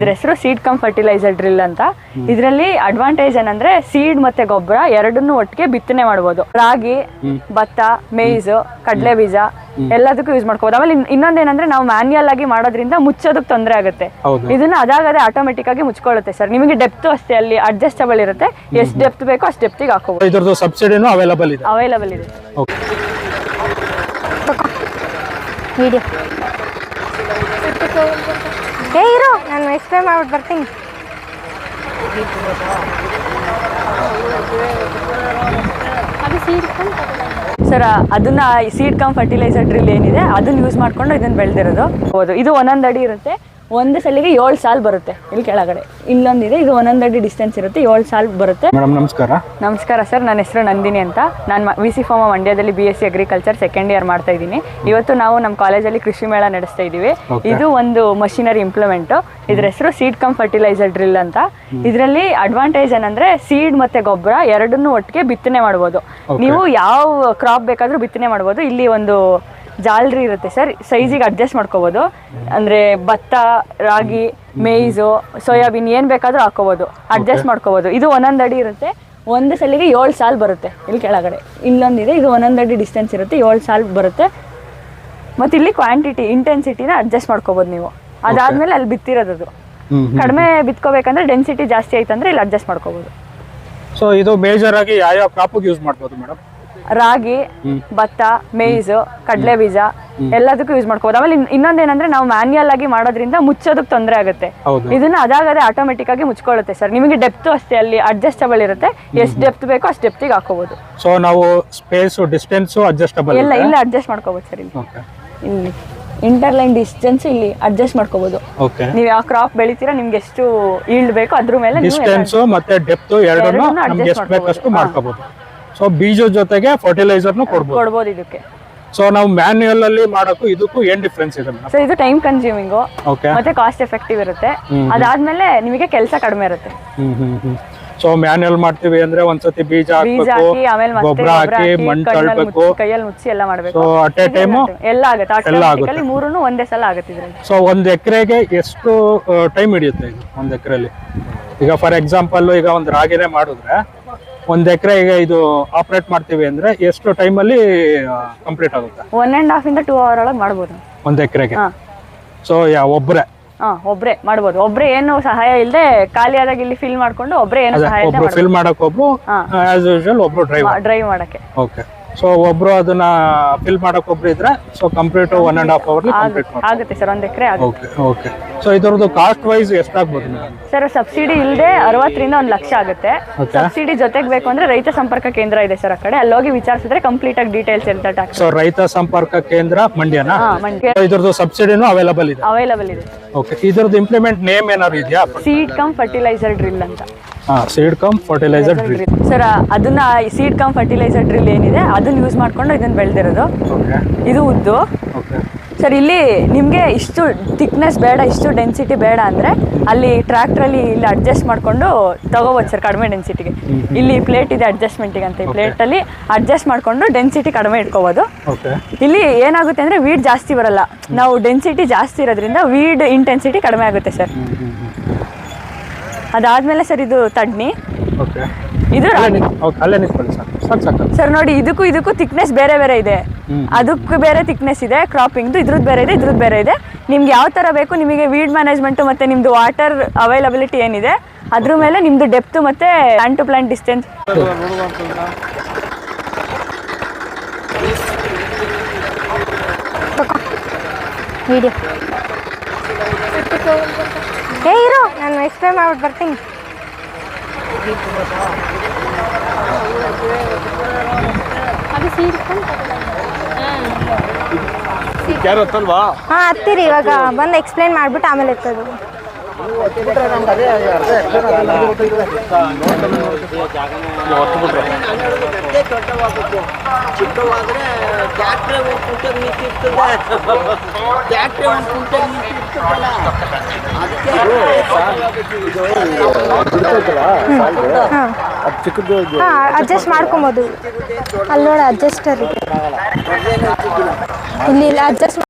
ಇದ್ರ ಹೆಸರು seed cum fertiliser drill ಅಂತ. ಇದರಲ್ಲಿ ಅಡ್ವಾಂಟೇಜ್ ಏನಂದ್ರೆ ಸೀಡ್ ಮತ್ತೆ ಗೊಬ್ಬರ ಎರಡನ್ನು ಒಟ್ಟಿಗೆ ಬಿತ್ತನೆ ಮಾಡಬಹುದು ರಾಗಿ ಭತ್ತ ಮೇಯ್ಸ್ ಕಡಲೆ ಬೀಜ ಎಲ್ಲದಕ್ಕೂ ಯೂಸ್ ಮಾಡ್ಕೋಬಹುದು ಆಮೇಲೆ ಇನ್- ಇನ್ನೊಂದೇನಂದ್ರೆ ನಾವು ಮ್ಯಾನ್ಯಲ್ ಆಗಿ ಮಾಡೋದ್ರಿಂದ ಮುಚ್ಚೋದಕ್ಕೆ ತೊಂದರೆ ಆಗುತ್ತೆ. ಇದನ್ನ ಅದಾಗದೇ ಆಟೋಮೆಟಿಕ್ ಆಗಿ ಮುಚ್ಕೊಳ್ಳುತ್ತೆ ಸರ್ ನಿಮಗೆ ಡೆಪ್ತ್ ಅಷ್ಟೇ ಅಲ್ಲಿ ಅಡ್ಜಸ್ಟಬಲ್ ಇರುತ್ತೆ. ಎಷ್ಟು ಡೆಪ್ತ್ ಬೇಕೋ ಅಷ್ಟು ಡೆಪ್ತಿಗೆ ಹಾಕೋಬಹುದು ಇದ್ರದ್ದು ಸಬ್ಸಿಡಿನೂ ಅವೈಲಬಲ್ ಇದೆ. ಅವೈಲಬಲ್ ಇದೆ. ವಿಡಿಯೋ ಏ ಇರೋ ನಾನು ಎಕ್ಸ್ಪ್ಲೇನ್ ಮಾಡ್ಬಿಟ್ಟು ಬರ್ತೀನಿ. ಸರ್ ಅದನ್ನ ಸೀಡ್ ಕಮ್ ಫರ್ಟಿಲೈಸರ್ ಡ್ರಿಲ್ ಏನಿದೆ ಅದನ್ನ ಯೂಸ್ ಮಾಡ್ಕೊಂಡು ಇದನ್ನ ಬೆಳೆದಿರೋದು. ಹೌದು ಇದು ಒಂದೊಂದು ಅಡಿ ಇರುತ್ತೆ. ಒಂದು ಸಲಿಗೆ ಏಳು ಸಾಲ್ ಬರುತ್ತೆ ಇಲ್ಲಿ ಕೆಳಗಡೆ. ಇಲ್ಲೊಂದಿದೆ ಇದು ಒಂದೊಂದು ಅಡಿ ಡಿಸ್ಟೆನ್ಸ್ ಇರುತ್ತೆ ಏಳು ಸಾಲ್ ಬರುತ್ತೆ. ಮೇಡಮ್ ನಮಸ್ಕಾರ. ನಮಸ್ಕಾರ ಸರ್ ನನ್ನ ಹೆಸರು ನಂದಿನಿ ಅಂತ. ನಾನು ವಿ ಸಿ ಫಾರ್ಮ ಮಂಡ್ಯದಲ್ಲಿ B S C agriculture second year ಮಾಡ್ತಾ ಇದ್ದೀನಿ. ಇವತ್ತು ನಾವು ನಮ್ಮ ಕಾಲೇಜಲ್ಲಿ ಕೃಷಿ ಮೇಳ ನಡೆಸ್ತಾ ಇದ್ದೀವಿ. ಇದು ಒಂದು ಮಷಿನರಿ ಇಂಪ್ಲಿಮೆಂಟ್ ಇದ್ರ ಹೆಸರು ಸೀಡ್ ಕಮ್ ಫರ್ಟಿಲೈಸರ್ ಡ್ರಿಲ್ ಅಂತ. ಇದರಲ್ಲಿ ಅಡ್ವಾಂಟೇಜ್ ಏನಂದ್ರೆ ಸೀಡ್ ಮತ್ತೆ ಗೊಬ್ಬರ ಎರಡನ್ನೂ ಒಟ್ಟಿಗೆ ಬಿತ್ತನೆ ಮಾಡ್ಬೋದು. ನೀವು ಯಾವ ಕ್ರಾಪ್ ಬೇಕಾದ್ರೂ ಬಿತ್ತನೆ ಮಾಡ್ಬೋದು. ಇಲ್ಲಿ ಒಂದು ಜಾಲರಿ ಇರುತ್ತೆ ಸರ್. ಸೈಜಿಗೆ ಅಡ್ಜಸ್ಟ್ ಮಾಡ್ಕೋಬೋದು. ಅಂದ್ರೆ ಭತ್ತ ರಾಗಿ ಮೇಯ್ಸು ಸೋಯಾಬೀನ್ ಏನು ಬೇಕಾದರೂ ಹಾಕೋಬೋದು. ಅಡ್ಜಸ್ಟ್ ಮಾಡ್ಕೋಬೋದು. ಇದು ಒಂದೊಂದು ಅಡಿ ಇರುತ್ತೆ. ಒಂದು ಸಲಿಗೆ ಏಳು ಸಾಲ್ ಬರುತ್ತೆ ಇಲ್ಲಿ ಕೆಳಗಡೆ. ಇಲ್ಲೊಂದಿದೆ ಇದು ಒಂದೊಂದು ಅಡಿ ಡಿಸ್ಟೆನ್ಸ್ ಇರುತ್ತೆ ಏಳು ಸಾಲ್ ಬರುತ್ತೆ. ಮತ್ತು ಇಲ್ಲಿ ಕ್ವಾಂಟಿಟಿ ಇಂಟೆನ್ಸಿಟಿನ ಅಡ್ಜಸ್ಟ್ ಮಾಡ್ಕೋಬೋದು ನೀವು. ಅದಾದಮೇಲೆ ಅಲ್ಲಿ ಬಿತ್ತಿರೋದು ಅದು. ಕಡಿಮೆ ಬಿತ್ಕೋಬೇಕಂದ್ರೆ ಡೆನ್ಸಿಟಿ ಜಾಸ್ತಿ ಆಯ್ತಂದ್ರೆ ಇಲ್ಲಿ ಅಡ್ಜಸ್ಟ್ ಮಾಡ್ಕೋಬೋದು. ಸೊ ಇದು ಮೇಜರ್ ಆಗಿ ಯಾವ ಯಾವ ಕ್ರಾಪಿಗೆ ಯೂಸ್ ಮಾಡ್ಬೋದು ಮೇಡಮ್ ರಾಗಿ ಭತ್ತ ಮೇಯ್ಸ್ ಕಡಲೆ ಬೀಜ ಎಲ್ಲದಕ್ಕೂ ಯೂಸ್ ಮಾಡ್ಕೋಬಹುದು ಆಮೇಲೆ ಇನ್- ಇನ್ನೊಂದೇನಂದ್ರೆ ನಾವು ಮ್ಯಾನ್ಯಲ್ ಆಗಿ ಮಾಡೋದ್ರಿಂದ ಮುಚ್ಚೋದಕ್ಕೆ ತೊಂದರೆ ಆಗುತ್ತೆ. ಇದನ್ನ ಅದಾಗದೆ ಆಟೋಮೆಟಿಕ್ ಆಗಿ ಮುಚ್ಕೊಳ್ಳುತ್ತೆ ಸರ್. ನಿಮಗೆ ಡೆಪ್ತ್ ಅಷ್ಟೇ ಅಲ್ಲಿ ಅಡ್ಜಸ್ಟಬಲ್ ಇರುತ್ತೆ. ಎಷ್ಟು ಡೆಪ್ತ್ ಬೇಕೋ ಅಷ್ಟು ಡೆಪ್ತಿಗೆ ಹಾಕೋಬಹುದು ಸೊ ನಾವು ಸ್ಪೇಸ್ ಡಿಸ್ಟೆನ್ಸ್ ಅಡ್ಜಸ್ಟಬಲ್ ಎಲ್ಲ ಇಲ್ಲ ಅಡ್ಜಸ್ಟ್ ಮಾಡ್ಕೋಬಹುದು ಸರ್ ಇಲ್ಲಿ. ಇಲ್ಲಿ ಇಂಟರ್ಲೈನ್ ಡಿಸ್ಟೆನ್ಸ್ ಇಲ್ಲಿ ಅಡ್ಜಸ್ಟ್ ಮಾಡ್ಕೋಬಹುದು ನೀವು ಯಾವ ಕ್ರಾಪ್ ಬೆಳಿತೀರಾ ನಿಮ್ಗೆ ಎಷ್ಟು ಈಲ್ಡ್ ಬೇಕೋ ಅದ್ರ ಮೇಲೆ ಡಿಸ್ಟೆನ್ಸ್ ಮತ್ತೆ ಡೆಪ್ತ್ ಎರಡನ್ನೂ ನಮ್ಗೆ ಎಷ್ಟು ಬೇಕಷ್ಟು ಮಾಡ್ಕೋಬೋದು. ಮಾಡ್ಕೋಬಹುದು ಸೊ ಬೀಜ ಜೊತೆಗೆ ಫರ್ಟಿಲೈಸರ್ನು ಕೊಡ್ಬೋದು. ಕೊಡ್ಬೋದು ಇದಕ್ಕೆ. ಸೊ ನಾವು ಮ್ಯಾನ್ಯುಯಲ್ ಅಲ್ಲಿ ಮಾಡೋಕ್ಕೂ ಇದಕ್ಕೂ ಏನ್ ಡಿಫ್ರೆನ್ಸ್ ಇದೆ ಸೊ ಇದು ಟೈಮ್ ಕನ್ಸ್ಯೂಮಿಂಗ್ ಓಕೆ ಮತ್ತೆ ಕಾಸ್ಟ್ ಎಫೆಕ್ಟಿವ್ ಇರುತ್ತೆ. ಅದಾದ್ಮೇಲೆ ನಿಮಗೆ ಕೆಲಸ ಕಡಿಮೆ ಇರುತ್ತೆ. ಸೊ ಮ್ಯಾನ್ಯಲ್ ಮಾಡ್ತೀವಿ ಅಂದ್ರೆ ಒಂದ್ಸತಿ ಬೀಜ ಬೀಜ ಹಾಕ್ಬೇಕು ಹಾಕಿ ಆಮೇಲೆ ಮತ್ತೆ ಗೊಬ್ಬರ ಹಾಕಿ ಹಾಕಿ ಮಣ್ಣು ಕಣ್ಣಲ್ಲಿ ತಳ್ಬೇಕು. ಮುಚ್ಚಿ ಕೈಯಲ್ಲಿ ಮುಚ್ಚಿ ಎಲ್ಲ ಮಾಡ್ಬೇಕು. ಸೊ ಅಟ್ ಎ ಟೈಮು ಎಲ್ಲ ಆಗುತ್ತೆ. ಎಲ್ಲ ಆಟೋಮೆಟಿಕಲಿ ಮೂರನ್ನು ಒಂದೇ ಸಲ ಆಗುತ್ತೆ ಇದ್ರಲ್ಲಿ. ಸೊ ಒಂದ್ ಎಕರೆಗೆ ಎಷ್ಟು ಟೈಮ್ ಹಿಡಿಯುತ್ತೆ ಇದು ಒಂದ್ ಎಕರೆಲಿ? ಈಗ ಫಾರ್ ಎಕ್ಸಾಂಪಲ್ ಈಗ ಒಂದ್ ರಾಗಿನೇ ಮಾಡಿದ್ರೆ ಒಂದ್ ಎಕರೆ ಈಗ ಇದು ಆಪರೇಟ್ ಮಾಡ್ತೀವಿ ಅಂದ್ರೆ ಎಷ್ಟು ಟೈಮ್ ಅಲ್ಲಿ ಕಂಪ್ಲೀಟ್ ಆಗುತ್ತೆ? ಒನ್ ಅಂಡ್ ಹಾಫ್ ಇಂದ ಟೂ ಅವರ್ ಒಳಗೆ ಮಾಡ್ಬೋದು. ಒಂದ್ ಎಕರೆಗೆ? ಹಾ. ಸೊ ಯಾ ಒಬ್ರೆ? ಹಾ ಒಬ್ರೆ ಮಾಡ್ಬೋದು. ಒಬ್ರೆ ಏನು ಸಹಾಯ ಇಲ್ಲದೆ ಖಾಲಿ ಆದಾಗ ಇಲ್ಲಿ ಫಿಲ್ ಮಾಡ್ಕೊಂಡು ಒಬ್ರೆ ಏನು ಸಹಾಯ ಸಹಾಯ ಒಬ್ರು ಫಿಲ್ ಮಾಡಕ್ ಒಬ್ರು ಹಾ. ಆಸ್ ಯೂಶುವಲ್ ಒಬ್ರು ಡ್ರೈವ್ ಡ್ರೈವ್ ಮಾಡಕ್ಕೆ. ಓಕೆ ಸೊ ಒಬ್ರು ಅದನ್ನ ಫಿಲ್ ಮಾಡಕ್ ಒಬ್ರು ಇದ್ರೆ so complete one and half hour complete ಆಗುತ್ತೆ ಸರ್ ಒಂದ್ ಎಕರೆ ಆಗುತ್ತೆ. ಓಕೆ ಓಕೆ ಸೊ ಇದರದ್ದು ಕಾಸ್ಟ್ ವೈಸ್ ಎಷ್ಟಾಗ್ಬೋದು ಮೇಡಮ್? ಸರ್ ಸಬ್ಸಿಡಿ ಇಲ್ಲದೆ ಅರವತ್ತರಿಂದ ಒಂದು ಲಕ್ಷ ಆಗುತ್ತೆ. ಸಬ್ಸಿಡಿ ಜೊತೆಗೆ ಬೇಕು ಅಂದ್ರೆ ರೈತ ಸಂಪರ್ಕ ಕೇಂದ್ರ ಇದೆ ಸರ್ ಆ ಕಡೆ. ಅಲ್ಲಿ ಹೋಗಿ ವಿಚಾರಿಸಿದ್ರೆ ಕಂಪ್ಲೀಟ್ ಆಗಿ ಡೀಟೇಲ್ಸ್ ಇರುತ್ತೆ ಟ್ಯಾಕ್ಸ್ ಸೊ ರೈತ ಸಂಪರ್ಕ ಕೇಂದ್ರ ಮಂಡ್ಯನಾ? ಹಾ ಮಂಡ್ಯ. So ಇದ್ರದ್ದು ಸಬ್ಸಿಡಿನೂ ಅವೈಲಬಲ್ ಇದೆ? ಅವೈಲಬಲ್ ಇದೆ. ಓಕೆ ಇದ್ರದ್ದು ಇಂಪ್ಲಿಮೆಂಟ್ ನೇಮ್ ಏನಾದ್ರು ಇದೆಯಾ? ಸೀಡ್ ಕಮ್ ಫರ್ಟಿಲೈಸರ್ ಡ್ರಿಲ್ ಅಂತ. ಹಾ seed cum fertiliser drill sir ಅದನ್ನ ಸೀಡ್ ಕಮ್ ಫರ್ಟಿಲೈಸರ್ ಡ್ರಿಲ್ ಏನಿದೆ ಅದನ್ನ ಯೂಸ್ ಮಾಡ್ಕೊಂಡು ಇದನ್ನ ಬೆಳೆದಿರೋದು. ಓಕೆ ಇದು ಉದ್ದು. ಸರ್ ಇಲ್ಲಿ ನಿಮಗೆ ಇಷ್ಟು ಥಿಕ್ನೆಸ್ ಬೇಡ ಇಷ್ಟು ಡೆನ್ಸಿಟಿ ಬೇಡ ಅಂದರೆ ಅಲ್ಲಿ ಟ್ರ್ಯಾಕ್ಟ್ರಲ್ಲಿ ಇಲ್ಲಿ ಅಡ್ಜಸ್ಟ್ ಮಾಡಿಕೊಂಡು ತಗೋಬೋದು ಸರ್ ಕಡಿಮೆ ಡೆನ್ಸಿಟಿಗೆ ಇಲ್ಲಿ ಪ್ಲೇಟ್ ಇದೆ ಅಡ್ಜಸ್ಟ್ಮೆಂಟಿಗೆ ಅಂತ ಈ ಪ್ಲೇಟಲ್ಲಿ ಅಡ್ಜಸ್ಟ್ ಮಾಡಿಕೊಂಡು ಡೆನ್ಸಿಟಿ ಕಡಿಮೆ ಇಟ್ಕೋಬೋದು. ಓಕೆ ಇಲ್ಲಿ ಏನಾಗುತ್ತೆ ಅಂದರೆ ವೀಡ್ ಜಾಸ್ತಿ ಬರಲ್ಲ. ನಾವು ಡೆನ್ಸಿಟಿ ಜಾಸ್ತಿ ಇರೋದ್ರಿಂದ ವೀಡ್ ಇಂಟೆನ್ಸಿಟಿ ಕಡಿಮೆ ಆಗುತ್ತೆ ಸರ್ ಅದಾದಮೇಲೆ ಸರ್ ಇದು ತಡ್ನಿ. ಓಕೆ ಇದು ಅಲ್ಲೇ ನಿಂತ್ಕೊಳ್ಳಿ ಸರ್ ಸರ್ ನೋಡಿ ಇದಕ್ಕೂ ಇದಕ್ಕೂ ಥಿಕ್ನೆಸ್ ಬೇರೆ ಬೇರೆ ಇದೆ. ಅದಕ್ಕೂ ಬೇರೆ ಥಿಕ್ನೆಸ್ ಇದೆ ಕ್ರಾಪಿಂಗ್ದು ಇದ್ರದ್ದು ಬೇರೆ ಇದೆ ಇದ್ರದ್ದು ಬೇರೆ ಇದೆ. ನಿಮ್ಗೆ ಯಾವ ಥರ ಬೇಕು ನಿಮಗೆ ವೀಡ್ ಮ್ಯಾನೇಜ್ಮೆಂಟು ಮತ್ತು ನಿಮ್ಮದು ವಾಟರ್ ಅವೈಲಬಿಲಿಟಿ ಏನಿದೆ ಅದ್ರ ಮೇಲೆ ನಿಮ್ಮದು ಡೆಪ್ತು ಮತ್ತು plant to plant distance video ಏ ಇರೋ ನಾನು ಎಕ್ಸ್ಪ್ಲೇನ್ ಮಾಡ್ಬಿಟ್ಟು ಬರ್ತೀನಿ. ಹಾ ಹತ್ತಿರಿ ಇವಾಗ ಬಂದು ಎಕ್ಸ್ಪ್ಲೈನ್ ಮಾಡ್ಬಿಟ್ಟು ಆಮೇಲೆ ಇರ್ತದೆ. ಹಾಂ. ಹಾಂ ಅಡ್ಜಸ್ಟ್ ಮಾಡ್ಕೊಬೋದು. ಅಲ್ಲೋಡ ನೋಡಿ ಅಡ್ಜಸ್ಟರ್ ಇದೆ ಇಲ್ಲಿ ಇಲ್ಲ ಅಡ್ಜಸ್ಟ್